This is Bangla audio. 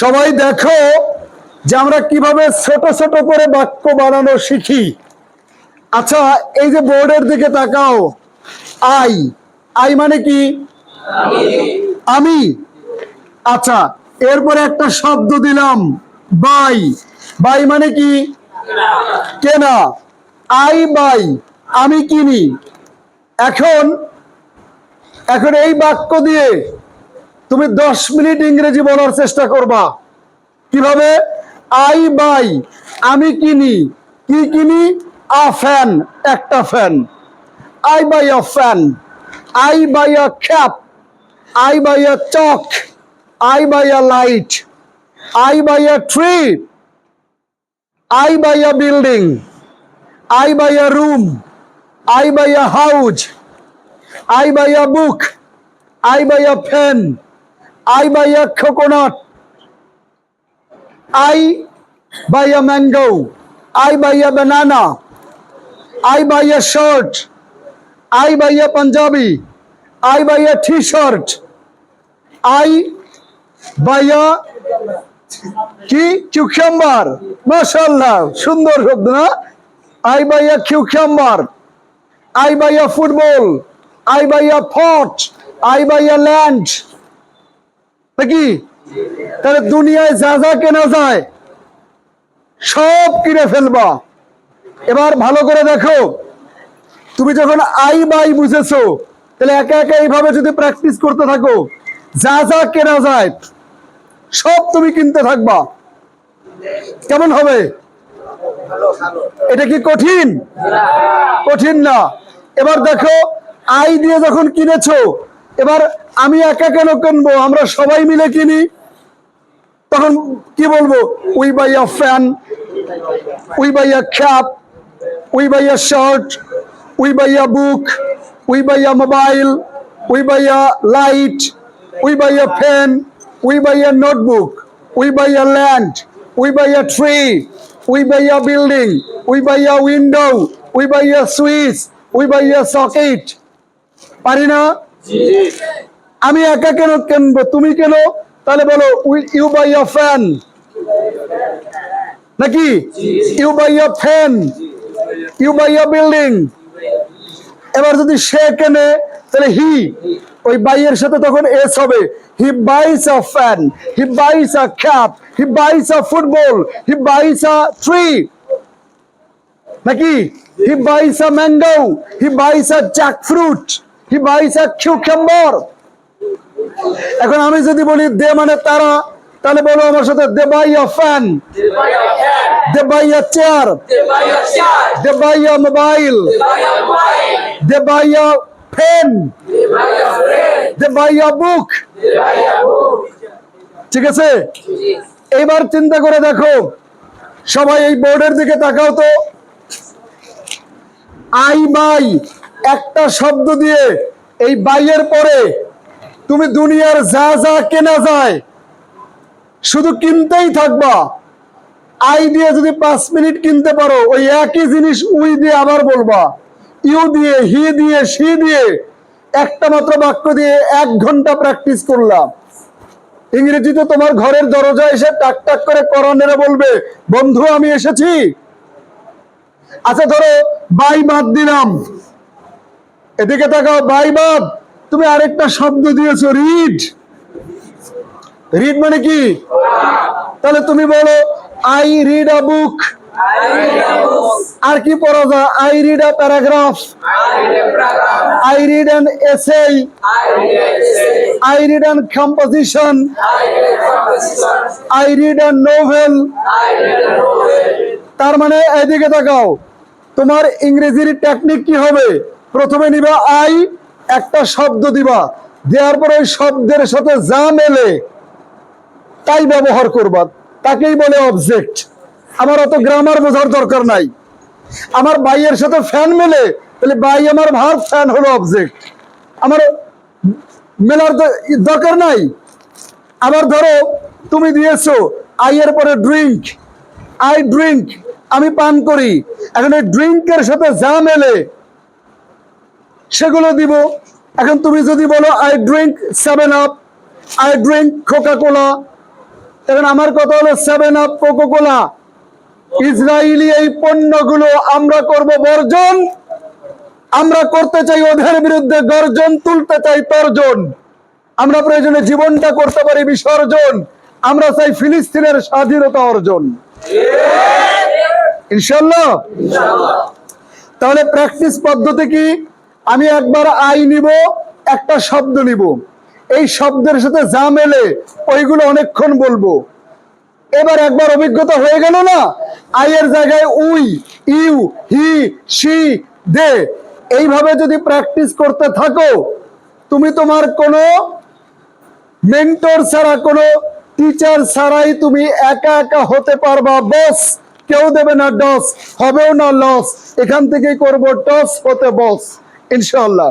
সবাই দেখো যে আমরা কীভাবে ছোট ছোট করে বাক্য বানানো শিখি। আচ্ছা এই যে বোর্ডের দিকে তাকাও। আই। আই মানে কি? আমি। আচ্ছা এরপরে একটা শব্দ দিলাম, বাই। বাই মানে কি? কেনা। I, buy. আমি কিনি। এখন এখন এই বাক্য দিয়ে তুমি দশ মিনিট ইংরেজি বলার চেষ্টা করবা কীভাবে আই বাই আমি কিনি কি কিনি আ ফ্যান একটা fan I buy a fan I buy a cap I buy a chalk I buy a light I buy a tree I buy a building I buy a room I buy a house I buy a book I buy a fan I buy a coconut. I buy a mango. I buy a banana. I buy a shirt. I buy a Punjabi. I buy a t-shirt. I buy a কি কিউকাম্বার মাশাল্লাহ সুন্দর শব্দ না I buy a cucumber I buy a football I buy a fort I buy a land নাকি? তাহলে দুনিয়ায় যা যা কেনা যায়, সব কিনে ফেলবা। এবার ভালো করে দেখো, তুমি যখন আই বাই বুঝেছ, তাহলে একা একা এইভাবে যদি প্র্যাকটিস করতে থাকো, যা যা কেনা যায়, সব তুমি কিনতে থাকবা। কেমন হবে? এটা কি কঠিন? কঠিন না। এবার দেখো, আই দিয়ে যখন কিনেছো এবার আমি একা কেন কিনবো আমরা সবাই মিলে কিনি তখন কি বলব we buy a fan we buy a cap we buy shirt we buy a book we buy a mobile we buy a light we buy fan we buy a notebook we buy a land we buy tree we buy building we buy window we buy switch we buy socket পারি না আমি একা কেন কিনবো? তুমি কেন? তাহলে বলো ইউ বাই আ ফ্যান? নাকি? You buy a fan? You buy a building? এবার যদি সে কেনে, তাহলে হি, ওই বাইয়ের সাথে তখন এস হবে। He buys a fan, he buys a cap, he buys a football, he buys a tree. নাকি? He buys a mango, he buys a jackfruit. He buys a cucumber এখন আমি যদি বলি দে মানে তারা তাহলে বলো আমার সাথে they buy a fan they buy a chair they buy a mobile they buy a pen they buy a book ঠিক আছে এইবার চিন্তা করে দেখো সবাই এই বোর্ডের দিকে তাকাও তো আই বাই একটা শব্দ দিয়ে এই বাইয়ের পরে তুমি দুনিয়ার যা যা কেনা যায়, শুধু কিনতেই থাকবা। আই দিয়ে যদি পাঁচ মিনিট কিনতে পারো, ওই একই জিনিস উই দিয়ে আবার বলবা। ইউ দিয়ে, হি দিয়ে, সি দিয়ে, একটা মাত্র বাক্য দিয়ে এক ঘণ্টা প্র্যাকটিস করলাম। ইংরেজিতে তোমার ঘরের দরজা এসে টাক টাক করে করানেরা বলবে, বন্ধু, আমি এসেছি। আচ্ছা ধরো, বাই বাদ দিলাম। এদিকে তাকাও বাই বাদ তুমি আরেকটা শব্দ দিয়েছ, রিড। রিড মানে কি? তাহলে তুমি বলো আই রিড আ বুক আর কি পড়া যায়? I read a paragraph I read an essay I read an composition I read an novel তার মানে এদিকে তাকাও, তোমার ইংরেজির টেকনিক কি হবে? প্রথমে নিবা আই, একটা শব্দ দিবা। দেওয়ার পর ওই শব্দের সাথে যা মেলে, তাই ব্যবহার করবা। তাকেই বলে অবজেক্ট আমার অত গ্রামার বোঝার দরকার নাই। আমার বাইয়ের সাথে ফ্যান মেলে, তাহলে বাই আমার ভার ফ্যান হলো অবজেক্ট আমার মেলার দরকার নাই। আবার ধরো, তুমি দিয়েছ আইয়ের পরে ড্রিঙ্ক আই ড্রিঙ্ক আমি পান করি। এখন এই ড্রিঙ্কের সাথে যা মেলে সেগুলো দিব। এখন তুমি যদি বলো I drink seven up I drink coca cola এখন আমার কথা হলো seven up coco cola Israeli এই পণ্যগুলো আমরা করব বর্জন। আমরা করতে চাই ওদের বিরুদ্ধে গর্জন, তুলতে চাই তর্জন। আমরা প্রয়োজনে জীবনটা করতে পারি বিসর্জন। আমরা চাই ফিলিস্তিনের স্বাধীনতা অর্জন। ইনশাল্লাহ তাহলে প্র্যাকটিস পদ্ধতি কি? আমি একবার আই নিব, একটা শব্দ নিব। এই শব্দের সাথে যা মেলে, ওইগুলো অনেকক্ষণ বলব। এবার একবার অভিজ্ঞতা হয়ে গেল না? আইয়ের জায়গায় we, you, he she they. এইভাবে যদি প্র্যাকটিস করতে থাকো, তুমি তোমার কোনো মেন্টর ছাড়া, কোনো টিচার ছাড়াই তুমি একা একা হতে পারবা। বস, কেউ দেবে না, ডস। হবেও না, লস। এখান থেকেই করব, টস হতে বস। ইনশাল্লাহ